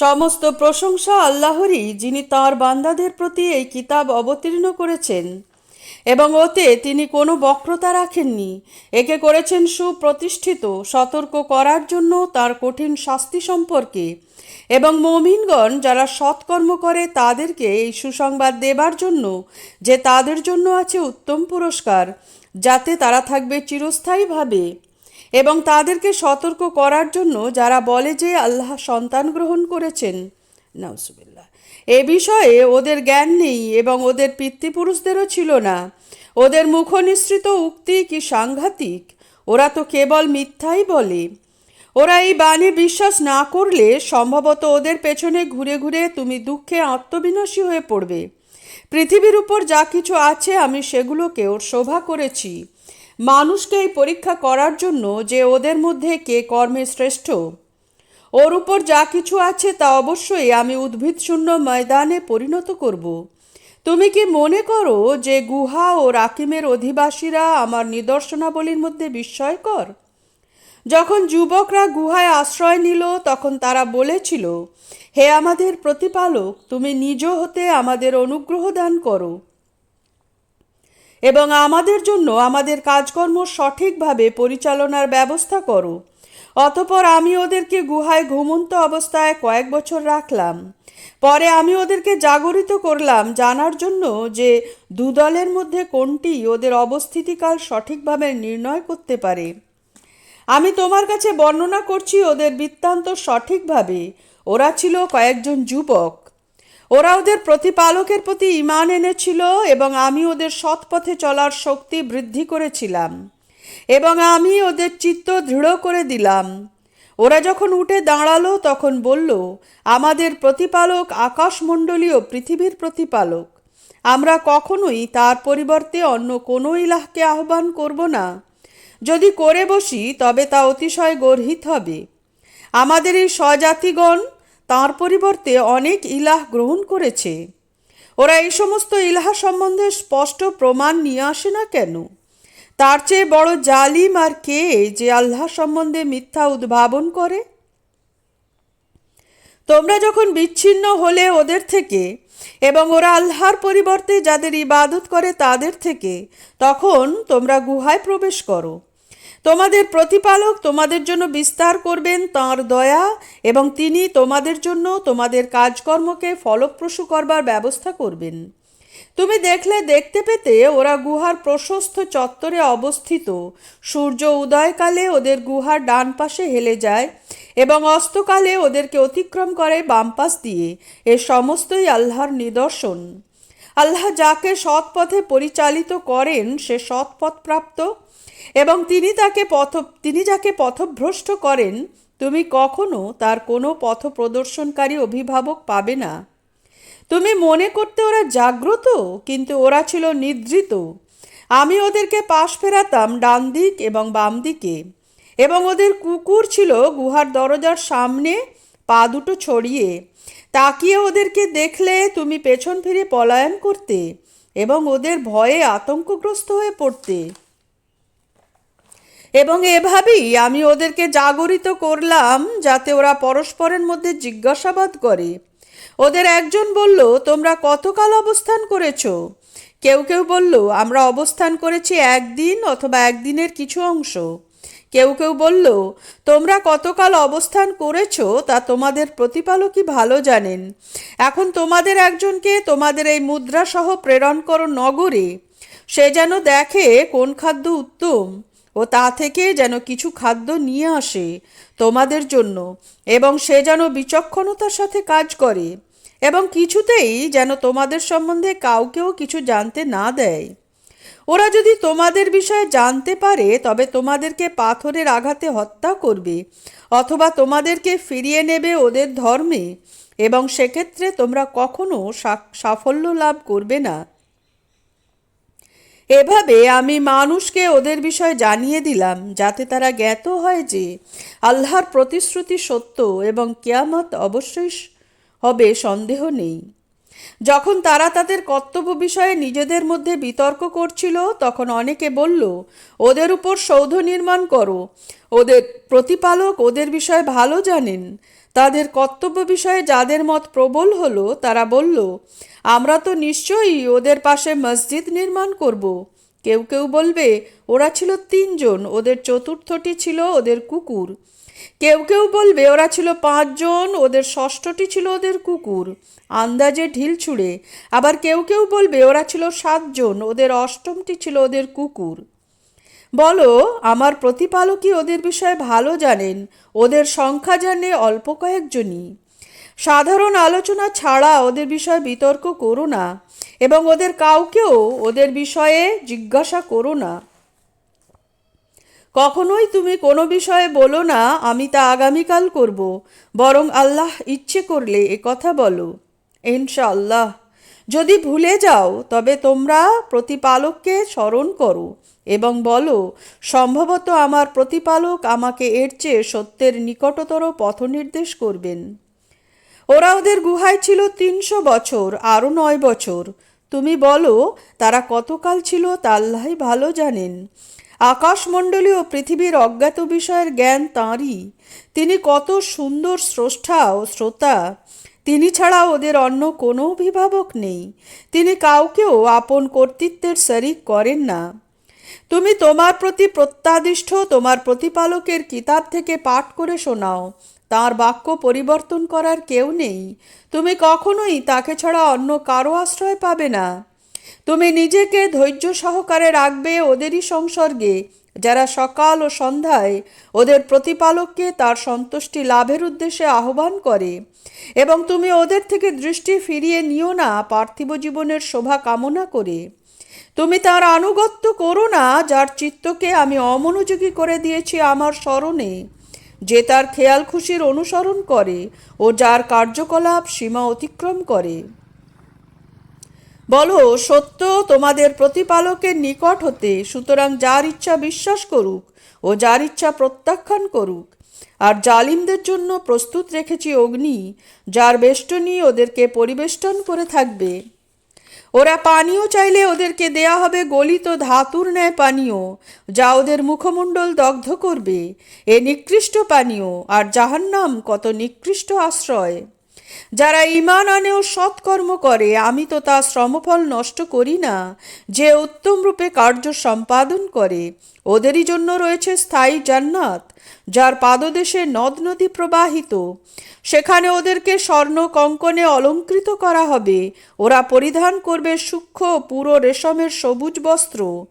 সমস্ত প্রশংসা আল্লাহরই, যিনি তাঁর বান্দাদের প্রতি এই কিতাব অবতীর্ণ করেছেন। এবং ওতে তিনি কোনো বক্রতা রাখেননি। একে করেছেন সুপ্রতিষ্ঠিত, সতর্ক করার জন্য তার কঠিন শাস্তি সম্পর্কে। এবং মমিনগণ যারা সৎকর্ম করে, তাদেরকে এই সুসংবাদ দেবার জন্য, যে তাদের জন্য আছে উত্তম পুরস্কার, যাতে তারা থাকবে চিরস্থায়ীভাবে। এবং তাদেরকে সতর্ক করার জন্য যারা বলে যে আল্লাহ সন্তান গ্রহণ করেছেন। নাউসুবিল্লাহ এ বিষয়ে ওদের জ্ঞান নেই এবং ওদের পিতৃপুরুষদেরও ছিল না। ওদের মুখনিসৃত উক্তি কি সাংঘাতিক? ওরা তো কেবল মিথ্যাই বলে। ওরা এই বাণী বিশ্বাস না করলে সম্ভবত ওদের পেছনে ঘুরে ঘুরে তুমি দুঃখে আত্মবিনাশী হয়ে পড়বে। পৃথিবীর উপর যা কিছু আছে আমি সেগুলোকে ওর শোভা করেছি। মানুষকে এই পরীক্ষা করার জন্য যে ওদের মধ্যে কে কর্মে শ্রেষ্ঠ। ওর উপর যা কিছু আছে তা অবশ্যই আমি উদ্ভিদ শূন্য ময়দানে পরিণত করব। তুমি কি মনে করো যে গুহা ও রাকিমের অধিবাসীরা আমার নিদর্শনাবলীর মধ্যে বিস্ময়কর? যখন যুবকরা গুহায় আশ্রয় নিল, তখন তারা বলেছিল, হে আমাদের প্রতিপালক, তুমি নিজ হতে আমাদের অনুগ্রহ দান করো। এবং আমাদের জন্য আমাদের কাজকর্ম সঠিকভাবে পরিচালনার ব্যবস্থা করো। অতপর আমি ওদেরকে গুহায় ঘুমন্ত অবস্থায় কয়েক বছর রাখলাম। পরে আমি ওদেরকে জাগরিত করলাম, জানার জন্য যে দুদলের মধ্যে কোনটি ওদের অবস্থিতিকাল সঠিকভাবে নির্ণয় করতে পারে। আমি তোমার কাছে বর্ণনা করছি ওদের বৃত্তান্ত সঠিকভাবে। ওরা ছিল কয়েকজন যুবক। ওরা ওদের প্রতিপালকের প্রতি ইমান এনেছিল এবং আমি ওদের সৎ পথে চলার শক্তি বৃদ্ধি করেছিলাম। এবং আমি ওদের চিত্ত দৃঢ় করে দিলাম। ওরা যখন উঠে দাঁড়াল, তখন বলল, আমাদের প্রতিপালক আকাশমণ্ডলীয় পৃথিবীর প্রতিপালক। আমরা কখনোই তার পরিবর্তে অন্য কোনো ইলাহকে আহ্বান করব না। যদি করে বসি, তবে তা অতিশয় গর্হিত হবে। আমাদের এই স্বজাতিগণ তাঁর পরিবর্তে অনেক ইলাহ গ্রহণ করেছে। ওরা এই সমস্ত ইলাহা সম্বন্ধে স্পষ্ট প্রমাণ নিয়ে আসে না কেন? তার চেয়ে বড় জালিম আর কে যে আল্লাহ সম্বন্ধে মিথ্যা উদ্ভাবন করে? তোমরা যখন বিচ্ছিন্ন হলে ওদের থেকে এবং ওরা আল্লাহর পরিবর্তে যাদের ইবাদত করে তাদের থেকে, তখন তোমরা গুহায় প্রবেশ করো। তোমাদের প্রতিপালক তোমাদের জন্য বিস্তার করবেন তাঁর দয়া এবং তিনি তোমাদের জন্য তোমাদের কাজকর্মকে ফলপ্রসূ করবার ব্যবস্থা করবেন। তুমি দেখলে দেখতে পেতে ওরা গুহার প্রশস্ত চত্বরে অবস্থিত। সূর্য উদয়কালে ওদের গুহার ডান পাশে হেলে যায় এবং অস্তকালে ওদেরকে অতিক্রম করে বাম পাশ দিয়ে। এ সমস্তই আল্লাহর নিদর্শন। আল্লাহ যাকে সৎ পথে পরিচালিত করেন, সে সৎ পথ প্রাপ্ত এবং তিনি তাকে পথ, তিনি যাকে পথভ্রষ্ট করেন, তুমি কখনো তার কোনো পথ প্রদর্শনকারী অভিভাবক পাবে না। তুমি মনে করতে ওরা জাগ্রত, কিন্তু ওরা ছিল নিদ্রিত। আমি ওদেরকে পাশ ফেরাতাম ডান দিক এবং বাম দিকে। এবং ওদের কুকুর ছিল গুহার দরজার সামনে, পা দুটো ছড়িয়ে। তাকিয়ে ওদেরকে দেখলে তুমি পেছন ফিরে পলায়ন করতে এবং ওদের ভয়ে আতঙ্কগ্রস্ত হয়ে পড়তে। এবং এভাবেই আমি ওদেরকে জাগরিত করলাম যাতে ওরা পরস্পরের মধ্যে জিজ্ঞাসাবাদ করে। ওদের একজন বলল, তোমরা কতকাল অবস্থান করেছ? কেউ কেউ বলল, আমরা অবস্থান করেছি একদিন অথবা একদিনের কিছু অংশ। কেউ কেউ বলল, তোমরা কতকাল অবস্থান করেছ তা তোমাদের প্রতিপালকই ভালো জানেন। এখন তোমাদের একজনকে তোমাদের এই মুদ্রাসহ প্রেরণ করো নগরে। সে যেন দেখে কোন খাদ্য উত্তম ও তা থেকে যেন কিছু খাদ্য নিয়ে আসে তোমাদের জন্য এবং সে যেন বিচক্ষণতার সাথে কাজ করে এবং কিছুতেই যেন তোমাদের সম্বন্ধে কাউকেও কিছু জানতে না দেয়। ওরা যদি তোমাদের বিষয়ে জানতে পারে, তবে তোমাদেরকে পাথরের আঘাতে হত্যা করবে, অথবা তোমাদেরকে ফিরিয়ে নেবে ওদের ধর্মে, এবং সেক্ষেত্রে তোমরা কখনো সাফল্য লাভ করবে না। এভাবে আমি মানুষকে ওদের বিষয়ে জানিয়ে দিলাম, যাতে তারা জ্ঞাত হয় যে আল্লাহর প্রতিশ্রুতি সত্য এবং কেয়ামত অবশ্যই হবে, সন্দেহ নেই। যখন তারা তাদের কর্তব্য বিষয়ে নিজেদের মধ্যে বিতর্ক করছিল, তখন অনেকে বলল, ওদের উপর সৌধ নির্মাণ করো। ওদের প্রতিপালক ওদের বিষয়ে ভালো জানেন। তাদের কর্তব্য বিষয়ে যাদের মত প্রবল হলো, তারা বলল, আমরা তো নিশ্চয়ই ওদের পাশে মসজিদ নির্মাণ করব। কেউ কেউ বলবে, ওরা ছিল তিনজন, ওদের চতুর্থটি ছিল ওদের কুকুর। কেউ কেউ বলবে ওরা ছিল পাঁচজন, ওদের ষষ্ঠটি ছিল ওদের কুকুর। আন্দাজে ঢিল ছুঁড়ে। আবার কেউ কেউ বলবে ওরা ছিল সাতজন, ওদের অষ্টমটি ছিল ওদের কুকুর। বলো, আমার প্রতিপালকই ওদের বিষয়ে ভালো জানেন, ওদের সংখ্যা জানে অল্প কয়েকজনই। সাধারণ আলোচনা ছাড়া ওদের বিষয়ে বিতর্ক করো না, এবং ওদের কাউকেও ওদের বিষয়ে জিজ্ঞাসা করো না। কখনোই তুমি কোনো বিষয়ে বলো না, আমি তা আগামীকাল করব। বরং আল্লাহ ইচ্ছে করলে এ কথা বলো। ইনশাআল্লাহ। যদি ভুলে যাও, তবে তোমরা প্রতিপালককে স্মরণ করো এবং বলো, সম্ভবত আমার প্রতিপালক আমাকে এর চেয়ে সত্যের নিকটতর পথ নির্দেশ করবেন। ওরা ওদের গুহায় ছিল তিনশো বছর, আরও নয় বছর। তুমি বলো, তারা কতকাল ছিল তা আল্লাহই ভালো জানেন। আকাশমণ্ডলী ও পৃথিবীর অজ্ঞাত বিষয়ের জ্ঞান তাঁরই। তিনি কত সুন্দর স্রষ্টা ও শ্রোতা। তিনি ছাড়া ওদের অন্য কোনো অভিভাবক নেই। তিনি কাউকেও আপন কর্তৃত্বের শরিক করেন না। তুমি তোমার প্রতি প্রত্যাদিষ্ঠ তোমার প্রতিপালকের কিতাব থেকে পাঠ করে শোনাও। তার বাক্য পরিবর্তন করার কেউ নেই। তুমি কখনোই তাকে ছাড়া অন্য কারও আশ্রয় পাবে না। তুমি নিজেকে ধৈর্য সহকারে রাখবে ওদেরই সংসর্গে। যারা সকাল ও সন্ধ্যায় ওদের প্রতিপালককে তার সন্তুষ্টি লাভের উদ্দেশ্যে আহ্বান করে এবং তুমি ওদের থেকে দৃষ্টি ফিরিয়ে নিও না পার্থিব জীবনের শোভা কামনা করে। তুমি তার আনুগত্য করো না, যার চিত্তকে আমি অমনোযোগী করে দিয়েছি আমার স্মরণে। যে তার খেয়াল খুশির অনুসরণ করে ও যার কার্যকলাপ সীমা অতিক্রম করে। বলো, সত্য তোমাদের প্রতিপালকের নিকট হতে, সুতরাং যার ইচ্ছা বিশ্বাস করুক ও যার ইচ্ছা প্রত্যাখ্যান করুক। আর জালিমদের জন্য প্রস্তুত রেখেছি অগ্নি, যার বেষ্টনী ওদেরকে পরিবেষ্টন করে থাকবে। ওরা পানীয় চাইলে ওদেরকে দেয়া হবে গলিত ধাতুর ন্যায় পানীয়, যা ওদের মুখমণ্ডল দগ্ধ করবে। এ নিকৃষ্ট পানীয়, আর জাহান্নাম কত নিকৃষ্ট আশ্রয়। যারা ইমান আনে ও সৎকর্ম করে, আমি তো তা শ্রমফল নষ্ট করি না। যে উত্তম রূপে কার্য সম্পাদন করে, ওদেরই জন্য রয়েছে স্থায়ী জান্নাত, যার পাদদেশে নদ নদী প্রবাহিত। সেখানে ওদেরকে স্বর্ণ কঙ্কনে অলঙ্কৃত করা হবে। ওরা পরিধান করবে সূক্ষ্ম পুরো রেশমের সবুজ বস্ত্র।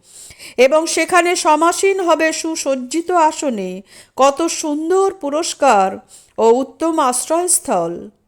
এবং সেখানে সমাসীন হবে সুসজ্জিত আসনে। কত সুন্দর পুরস্কার ও উত্তম আশ্রয়স্থল।